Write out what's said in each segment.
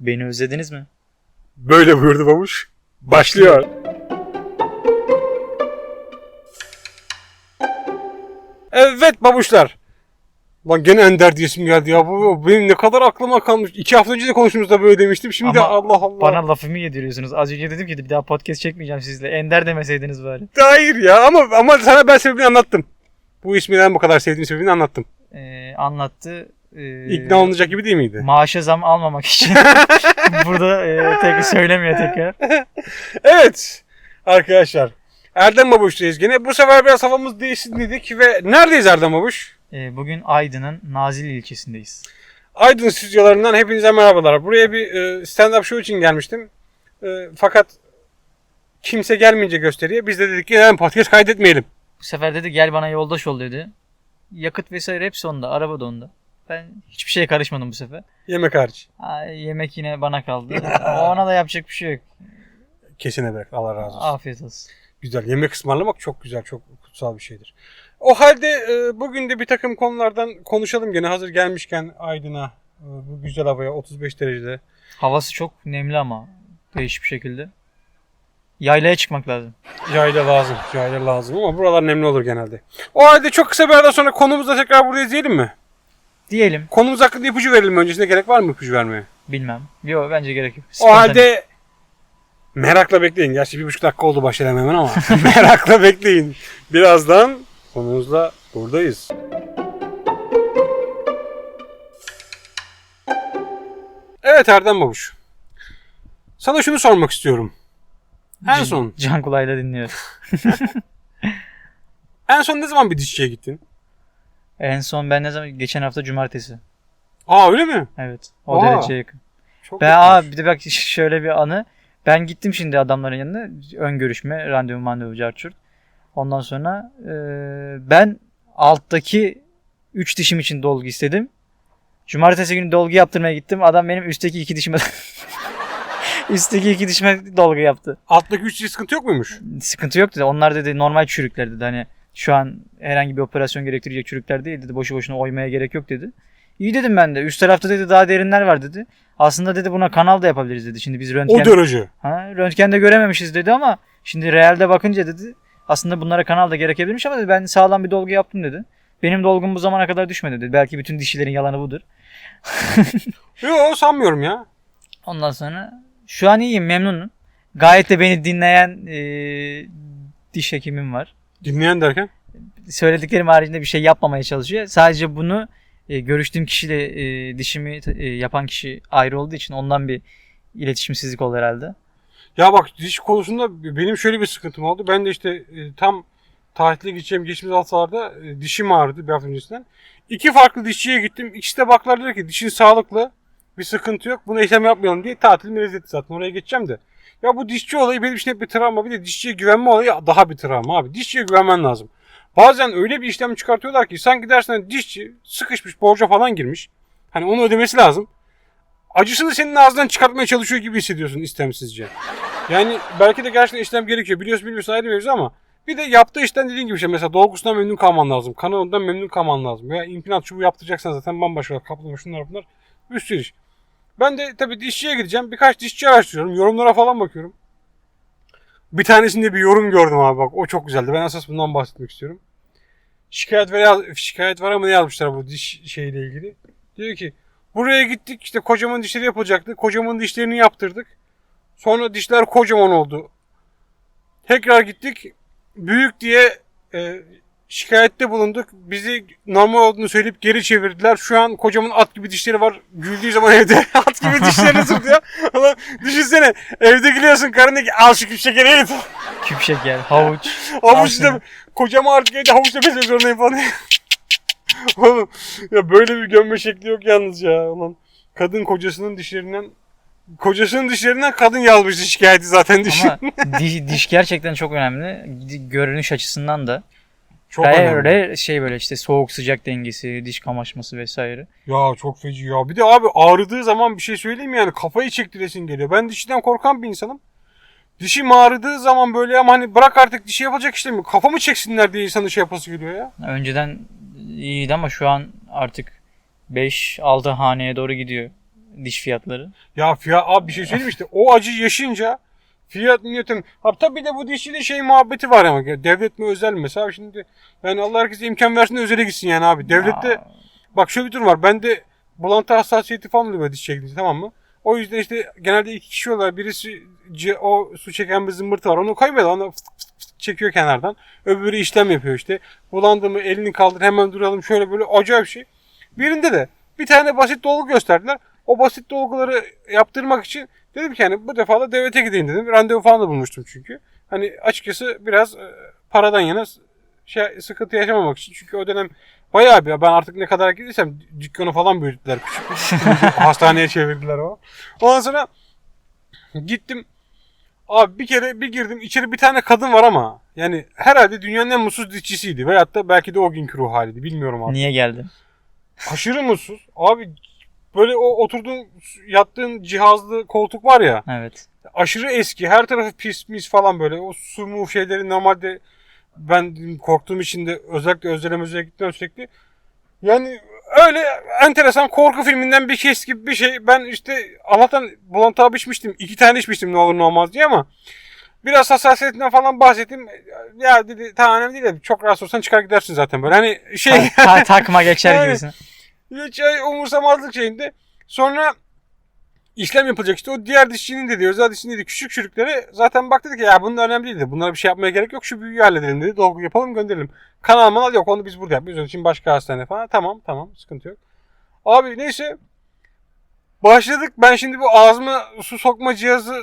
Beni özlediniz mi? Böyle buyurdu babuş. Başlıyor. Evet babuşlar. Lan gene Ender diye isim geldi ya. Bu benim ne kadar aklıma kalmış. İki hafta önce de konuştuğumuzda böyle demiştim. Şimdi Ama Allah Allah. Bana lafımı yediriyorsunuz. Az önce dedim ki bir daha podcast çekmeyeceğim sizle. Ender demeseydiniz bari. Hayır ya ama ama sana ben sebebini anlattım. Bu ismi neden bu kadar sevdiğim sebebini anlattım. Ee, anlattı. Ee, İkna olunacak gibi değil miydi? Maaşa zam almamak için. Burada e, tek söylemiyor tekrar. Evet arkadaşlar. Erdem Babuş'tayız gene. Bu sefer biraz havamız değişsin dedik ve neredeyiz Erdem Babuş? Ee, bugün Aydın'ın Nazilli ilçesindeyiz. Aydın stüdyolarından hepinize merhabalar. Buraya bir e, stand-up show için gelmiştim. E, fakat kimse gelmeyince gösteriye biz de dedik ki neden podcast kaydetmeyelim. Bu sefer dedi gel bana yoldaş ol dedi. Yakıt vesaire hepsi onda. Araba da onda. Ben hiçbir şeye karışmadım bu sefer. Yemek hariç. Ha, yemek yine bana kaldı. Ona da yapacak bir şey yok. Kesine bırak. Allah razı olsun. Afiyet olsun. Güzel. Yemek ısmarlamak çok güzel, çok kutsal bir şeydir. O halde e, bugün de bir takım konulardan konuşalım gene hazır gelmişken Aydın'a e, bu güzel havaya 35 derecede. Havası çok nemli ama değişik bir şekilde. Yaylaya çıkmak lazım. Yayla lazım. Yayla lazım ama buralar nemli olur genelde. O halde çok kısa bir aradan sonra konumuzda tekrar burada izleyelim mi? Diyelim. Konumuz hakkında ipucu verelim mi? Öncesinde gerek var mı ipucu vermeye? Bilmem. Yok bence gerek yok. O Spontane. halde merakla bekleyin. Gerçi bir buçuk dakika oldu başlayalım hemen ama merakla bekleyin. Birazdan konumuzla buradayız. Evet Erdem Babuş. Sana şunu sormak istiyorum. En son, Can kulağıyla dinliyor. en son ne zaman bir dişçiye gittin? En son ben ne zaman? Geçen hafta cumartesi. Aa öyle mi? Evet. O Aa. dereceye yakın. Çok Ben aa bir de bak şöyle bir anı. Ben gittim şimdi adamların yanına. Ön görüşme, randevu mandevu carçurt. Ondan sonra e, ben alttaki 3 dişim için dolgu istedim. Cumartesi günü dolgu yaptırmaya gittim. Adam benim üstteki iki dişime üstteki iki dişime dolgu yaptı. Alttaki üç diş sıkıntı yok muymuş? Sıkıntı yok dedi. Onlar dedi normal çürükler dedi. Hani şu an herhangi bir operasyon gerektirecek çürükler değil dedi. Boşu boşuna oymaya gerek yok dedi. İyi dedim ben de. Üst tarafta dedi daha derinler var dedi. Aslında dedi buna kanal da yapabiliriz dedi. Şimdi biz röntgen O derece. ha, röntgende görememişiz dedi ama şimdi realde bakınca dedi aslında bunlara kanal da gerekebilirmiş ama dedi, ben sağlam bir dolgu yaptım dedi. Benim dolgum bu zamana kadar düşmedi dedi. Belki bütün dişilerin yalanı budur. Yok sanmıyorum ya. Ondan sonra şu an iyiyim memnunum. Gayet de beni dinleyen e, diş hekimim var. Dinleyen derken? söylediklerim haricinde bir şey yapmamaya çalışıyor. Sadece bunu e, görüştüğüm kişiyle e, dişimi e, yapan kişi ayrı olduğu için ondan bir iletişimsizlik oldu herhalde. Ya bak diş konusunda benim şöyle bir sıkıntım oldu. Ben de işte e, tam tatile gideceğim geçtiğimiz haftalarda e, dişim ağrıdı bir hafta öncesinden. İki farklı dişçiye gittim. İkisi de baklar dedi ki dişin sağlıklı. Bir sıkıntı yok. Buna işlem yapmayalım diye tatilimi reddetti zaten. Oraya geçeceğim de. Ya bu dişçi olayı benim için hep bir travma. Bir de dişçiye güvenme olayı daha bir travma abi. Dişçiye güvenmen lazım. Bazen öyle bir işlem çıkartıyorlar ki sen gidersin hani dişçi sıkışmış borca falan girmiş. Hani onu ödemesi lazım. Acısını senin ağzından çıkartmaya çalışıyor gibi hissediyorsun istemsizce. Yani belki de gerçekten işlem gerekiyor. Biliyorsun bilmiyorsun ayrı mevzu ama bir de yaptığı işten dediğin gibi şey mesela dolgusundan memnun kalman lazım. Kanalından memnun kalman lazım. Veya implant çubuğu yaptıracaksan zaten bambaşka kaplama şunlar bunlar. Bir sürü iş. Ben de tabii dişçiye gideceğim. Birkaç dişçi araştırıyorum. Yorumlara falan bakıyorum. Bir tanesinde bir yorum gördüm abi bak. O çok güzeldi. Ben esas bundan bahsetmek istiyorum. Şikayet var, şikayet var ama ne yazmışlar bu diş şeyle ilgili. Diyor ki buraya gittik işte kocaman dişleri yapılacaktı. Kocaman dişlerini yaptırdık. Sonra dişler kocaman oldu. Tekrar gittik. Büyük diye e, şikayette bulunduk. Bizi normal olduğunu söyleyip geri çevirdiler. Şu an kocaman at gibi dişleri var. Güldüğü zaman evde at gibi dişlerini sırtıyor. Ama düşünsene evde gülüyorsun karın ki al şu küp şekeri erit. Küp şeker, havuç. Havuç da kocaman artık evde havuçla beslemek zorundayım falan. Oğlum ya böyle bir gömme şekli yok yalnız ya. Ulan kadın kocasının dişlerinden kocasının dişlerinden kadın yazmıştı şikayeti zaten diş. Ama diş, diş gerçekten çok önemli. Görünüş açısından da. Çok Gayet önemli. öyle şey böyle işte soğuk sıcak dengesi, diş kamaşması vesaire. Ya çok feci ya. Bir de abi ağrıdığı zaman bir şey söyleyeyim yani kafayı çektiresin geliyor. Ben dişten korkan bir insanım. Dişim ağrıdığı zaman böyle ama hani bırak artık dişi yapacak işte mi? Kafamı çeksinler diye insanın şey yapası geliyor ya. Önceden iyiydi ama şu an artık 5-6 haneye doğru gidiyor diş fiyatları. Ya fiyat abi bir şey söyleyeyim işte o acı yaşayınca fiyat niyetin. Abi tabii de bu dişçide şey muhabbeti var ama devlet mi özel mi mesela şimdi yani Allah herkese imkan versin de özele gitsin yani abi. Devlette Aa, bak şöyle bir durum var. Bende bulantı hassasiyeti falan oluyor diş çektiğince tamam mı? O yüzden işte genelde iki kişi oluyor. Birisi o su çeken bir zımbırtı var. Onu kaybeder. Onu fıt fıt fıt çekiyor kenardan. Öbürü işlem yapıyor işte. Bulandı mı elini kaldır hemen duralım. Şöyle böyle acayip şey. Birinde de bir tane basit dolgu gösterdiler. O basit dolguları yaptırmak için dedim ki hani bu defa da devlete gideyim dedim. Randevu falan da bulmuştum çünkü. Hani açıkçası biraz e, paradan yana şey sıkıntı yaşamamak için. Çünkü o dönem bayağı bir ben artık ne kadar gidiysem dükkanı falan büyüttüler. Küçük hastaneye çevirdiler o. Ondan sonra gittim. Abi bir kere bir girdim. içeri bir tane kadın var ama yani herhalde dünyanın en mutsuz dişçisiydi. Veyahut da belki de o günkü ruh haliydi. Bilmiyorum abi. niye geldi? Aşırı mutsuz. Abi böyle o oturduğun yattığın cihazlı koltuk var ya Evet. aşırı eski. Her tarafı pis mis falan böyle. O su mu şeyleri normalde ben korktuğum için de özellikle özlem gittim sürekli. Yani öyle enteresan korku filminden bir kes gibi bir şey. Ben işte Allah'tan bulantı abi içmiştim. iki tane içmiştim ne olur ne olmaz diye ama biraz hassasiyetinden falan bahsettim. Ya dedi tamam önemli değil de çok rahatsız olsan çıkar gidersin zaten böyle. Hani şey Ta- ta- takma geçer Yani- gibisin. Hiç ay- umursamazlık şeyinde. Sonra işlem yapılacak işte. O diğer dişçinin dedi, özel dişçinin dedi küçük çürükleri zaten bak dedi ki ya bunun önemli değil dedi. Bunlara bir şey yapmaya gerek yok. Şu büyüyü halledelim dedi. Dolgu yapalım gönderelim. Kanal manal yok. Onu biz burada yapıyoruz. Onun için başka hastane falan. Tamam tamam sıkıntı yok. Abi neyse Başladık. Ben şimdi bu ağzıma su sokma cihazı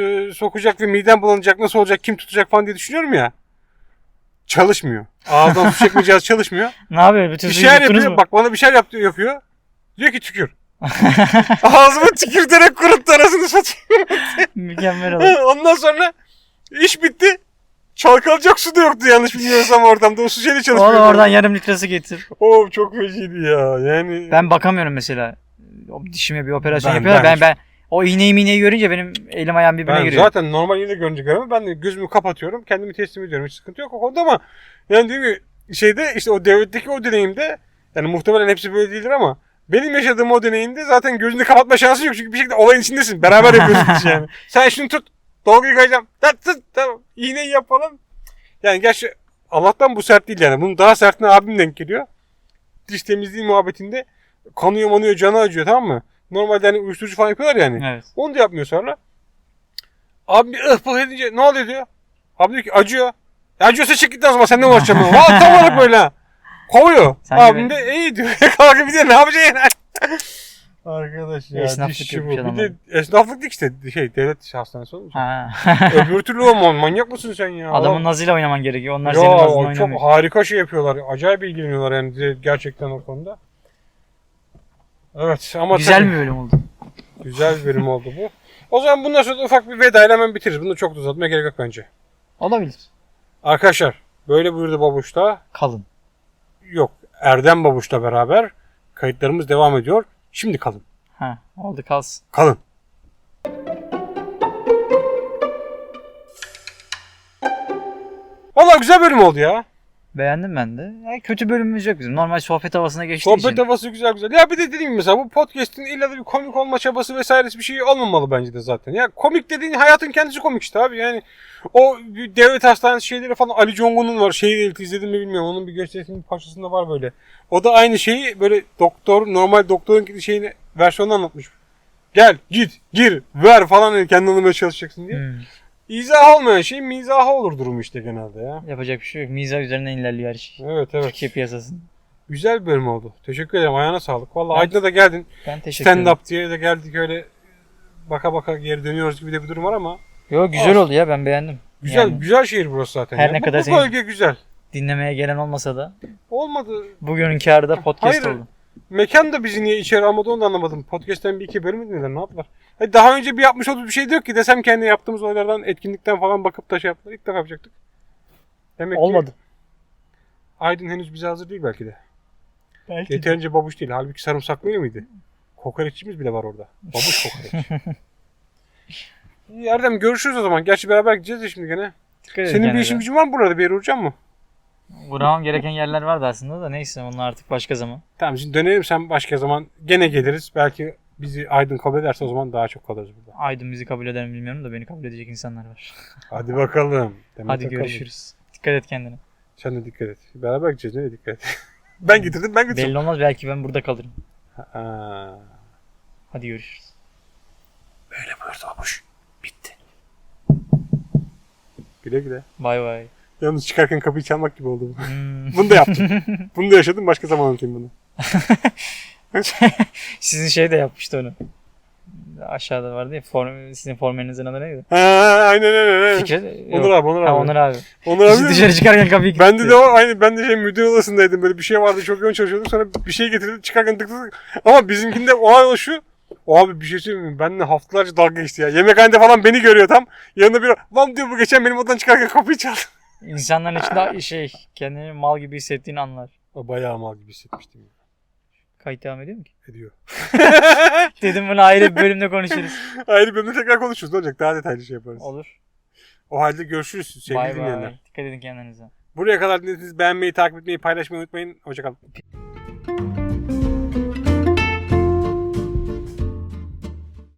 e, sokacak ve midem bulanacak nasıl olacak kim tutacak falan diye düşünüyorum ya. Çalışmıyor. Ağızdan su çekme cihazı çalışmıyor. Ne yapıyor? Bütün Bir şeyler yapıyor. mu? Bak bana bir şeyler yaptı, yapıyor. Diyor ki tükür. Ağzımı tükürterek kuruttu arasını satayım. Mükemmel oldu. Ondan sonra iş bitti. Çalkalacak su da yoktu yanlış bilmiyorsam ortamda. O su şeyle çalışmıyor. Oğlum oradan yarım litresi getir. Oo çok feciydi ya. Yani Ben bakamıyorum mesela. O dişime bir operasyon Ben- yapıyorlar. ben Ben, ben o iğneyi miğneyi görünce benim elim ayağım birbirine ben giriyor. zaten normal yine görünce göremem. Ben de gözümü kapatıyorum. Kendimi teslim ediyorum. Hiç sıkıntı yok o konuda ama yani değil mi şeyde işte o devletteki o deneyimde yani muhtemelen hepsi böyle değildir ama benim yaşadığım o deneyimde zaten gözünü kapatma şansın yok. Çünkü bir şekilde olayın içindesin. Beraber yapıyorsun işi yani. Sen şunu tut. Dolguyu kayacağım. Tut tamam. İğneyi yapalım. Yani gerçi Allah'tan bu sert değil yani. Bunun daha sertine abim denk geliyor. Diş temizliği muhabbetinde kanıyor manıyor canı acıyor tamam mı? Normalde hani uyuşturucu falan yapıyorlar yani. Evet. Onu da yapmıyor sonra. Abi bir ıhpıh edince ne oluyor diyor. Abi diyor ki acıyor. Ya acıyorsa çık git o zaman sen ne uğraşacaksın? Valla tam olarak böyle ha. Kovuyor. Sen Abim de iyi diyor. Kalkıp gidiyor ne yapacaksın yani? Arkadaş ya Esnaflık dişçi bu. yapmış Bir de esnaflık değil işte şey devlet hastanesi olmuş. Ha. Öbür türlü olmam manyak mısın sen ya? Adamın Adam- nazıyla oynaman gerekiyor. Onlar ya, senin nazınla o oynamıyor. çok harika şey yapıyorlar. Acayip ilgileniyorlar yani de- gerçekten o konuda. Evet ama Güzel tabii- bir bölüm oldu. Güzel bir bölüm oldu bu. O zaman bundan sonra da ufak bir veda ile hemen bitiririz. Bunu çok da uzatmaya gerek yok bence. Olabilir. Arkadaşlar böyle buyurdu Babuş'ta. Kalın. Yok Erdem Babuş'la beraber kayıtlarımız devam ediyor. Şimdi kalın. Ha, oldu kalsın. Kalın. Valla güzel bölüm oldu ya. Beğendim ben de. Ya kötü bölümümüz yok bizim. Normal sohbet havasına geçtiği Sohbet için. havası güzel güzel. Ya bir de dediğim gibi mesela bu podcast'in illa da bir komik olma çabası vesairesi bir şey olmamalı bence de zaten. Ya komik dediğin hayatın kendisi komik işte abi. Yani o devlet hastanesi şeyleri falan Ali Congun'un var. Şeyi devleti izledim mi bilmiyorum. Onun bir gösterisinin parçasında var böyle. O da aynı şeyi böyle doktor normal doktorun şeyini versiyonu anlatmış. Gel git gir ver falan kendini anlamaya çalışacaksın diye. Hmm. İzah olmayan şey mizahı olur durum işte genelde ya. Yapacak bir şey yok. Miza üzerinden ilerliyor her şey. Evet evet. Türkiye piyasasında. Güzel bir bölüm oldu. Teşekkür ederim. Ayağına sağlık. Vallahi Ben- Aydın'a da geldin. Ben teşekkür ederim. stand up diye de geldik öyle baka baka geri dönüyoruz gibi de bir durum var ama Yo güzel oldu ya ben beğendim. güzel Yani güzel şehir burası zaten. Her ya. ne Bu- kadar bu senin- bölge güzel. dinlemeye gelen olmasa da Olmadı. bugünün kârı da podcast Hayır. oldu. Mekan da bizi niye içeri almadı onu da anlamadım. Podcast'ten bir iki bölüm dinlediler ne yaptılar? Hayır, daha önce bir yapmış olduğumuz bir şey de yok ki desem kendi yaptığımız olaylardan etkinlikten falan bakıp da şey yaptılar. İlk defa yapacaktık. Demek ki Olmadı. Aydın henüz bize hazır değil belki de. Belki. Yeterince babuş değil. Halbuki sarımsaklı mıydı? Kokoreççimiz bile var orada. Babuş kokoreç. Erdem görüşürüz o zaman. Gerçi beraber gideceğiz ya şimdi gene. Dikkat Senin bir işin gücün var mı burada? Bir yere uğrayacak mı? Uğramam gereken yerler vardı aslında da neyse onlar artık başka zaman. Tamam şimdi dönelim sen başka zaman gene geliriz. Belki bizi Aydın kabul ederse o zaman daha çok kalırız burada. Aydın bizi kabul eder mi bilmiyorum da beni kabul edecek insanlar var. Hadi bakalım. Demet Hadi Akalın. görüşürüz. Dikkat et kendine. Sen de dikkat et. Beraber gideceğiz. Nereye dikkat et? ben getirdim ben götürdüm. Belli olmaz belki ben burada kalırım. Ha. Hadi görüşürüz. Böyle buyurdu babuş. Bitti. Güle güle. Bay bay. Yalnız çıkarken kapıyı çalmak gibi oldu bu. Hmm. Bunu da yaptım. bunu da yaşadım. Başka zaman anlatayım bunu. Sizin şey de yapmıştı onu. Aşağıda vardı ya form, sizin formenizin adı neydi? Ha, aynen aynen. aynen. Fikret? Onur abi, Onur abi. Ha, Onur abi. Onur abi. Dışarı çıkarken kapıyı Ben de, kilitli. de o aynı ben de şey müdür odasındaydım böyle bir şey vardı çok yoğun çalışıyorduk sonra bir şey getirdi çıkarken tık tık ama bizimkinde o an şu abi bir şey söyleyeyim mi? Benimle haftalarca dalga geçti ya. Yemekhanede falan beni görüyor tam. Yanında bir lan diyor bu geçen benim odadan çıkarken kapıyı çaldı. İnsanların içinde şey kendini mal gibi hissettiğini anlar. Bayağı mal gibi hissetmiştim. ya. Kayıt devam ediyor mu ki? Ediyor. Dedim bunu ayrı bir bölümde konuşuruz. Ayrı bölümde tekrar konuşuruz. Ne olacak? Daha detaylı şey yaparız. Olur. O halde görüşürüz sevgili Bay dinleyenler. bay. Dikkat edin kendinize. Buraya kadar dinlediğiniz beğenmeyi, takip etmeyi, paylaşmayı unutmayın. Hoşçakalın.